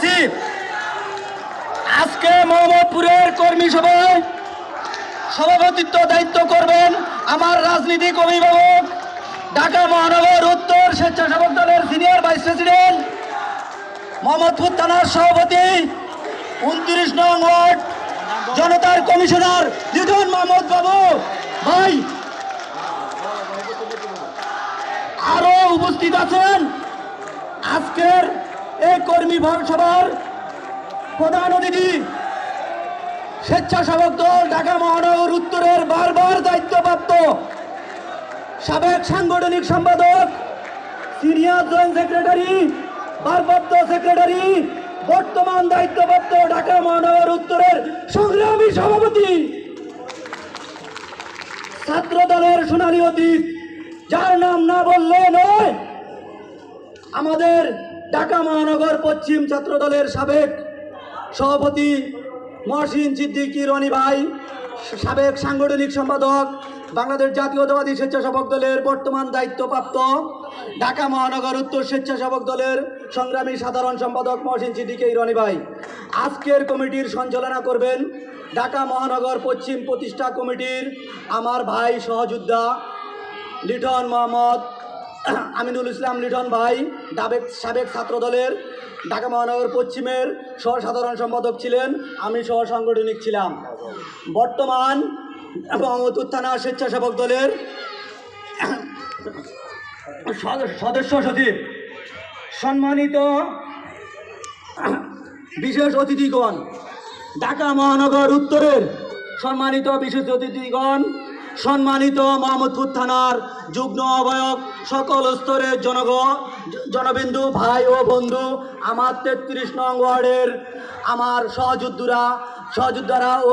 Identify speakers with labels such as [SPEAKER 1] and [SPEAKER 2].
[SPEAKER 1] করতেছি আজকে মোহাম্মদপুরের কর্মী সভায় সভাপতিত্ব দায়িত্ব করবেন আমার রাজনীতিক অভিভাবক, ঢাকা মহানগর উত্তর স্বেচ্ছাসেবক দলের সিনিয়র ভাইস প্রেসিডেন্ট, মোহাম্মদপুর থানার সভাপতি, উনত্রিশ নং ওয়ার্ড জনতার কমিশনার লিটন মোহাম্মদ বাবু। ভাই, আরও উপস্থিত আছেন? আজকের এই কর্মী সভার প্রধান অতিথি, স্বেচ্ছাসেবক দল ঢাকা মহানগর উত্তরের বারবার দায়িত্বপ্রাপ্ত সাবেক সাংগঠনিক সম্পাদক, সিনিয়র জয়েন্ট সেক্রেটারি, ভারপ্রাপ্ত সেক্রেটারি, বর্তমান দায়িত্বপ্রাপ্ত ঢাকা মহানগর উত্তরের সংগ্রামী সভাপতি, ছাত্র দলের সোনালী অতীত, যার নাম না বললে নয়, আমাদের ঢাকা মহানগর পশ্চিম ছাত্র দলের সাবেক সভাপতি মহসিন সিদ্দিকী রনি ভাই, সাবেক সাংগঠনিক সম্পাদক বাংলাদেশ জাতীয়তাবাদী স্বেচ্ছাসেবক দলের বর্তমান দায়িত্বপ্রাপ্ত ঢাকা মহানগর উত্তর স্বেচ্ছাসেবক দলের সংগ্রামী সাধারণ সম্পাদক মহসিন সিদ্দিকী রনি ভাই। আজকের কমিটির সঞ্চালনা করবেন ঢাকা মহানগর পশ্চিম প্রতিষ্ঠা কমিটির আমার ভাই সহযোদ্ধা লিটন মোহাম্মদ আমিনুল ইসলাম লিটন ভাই, ডাবেক সাবেক ছাত্র দলের ঢাকা মহানগর পশ্চিমের সহ সাধারণ সম্পাদক ছিলেন, আমি সহ সাংগঠনিক ছিলাম। বর্তমান মোহাম্মদপুর থানা স্বেচ্ছাসেবক দলের সদ- সদস্য সচিব, সম্মানিত বিশেষ অতিথিগণ, ঢাকা মহানগর উত্তরের সম্মানিত বিশেষ অতিথিগণ সম্মানিত মোহাম্মদপুর থানার যুগ্ম আহ্বায়ক সকল স্তরের জনগণ জনবিন্দু, ভাই ও বন্ধু, আমার তেত্রিশ নং ওয়ার্ডের আমার সহযোদ্ধুরা, সহযোদ্ধারা ও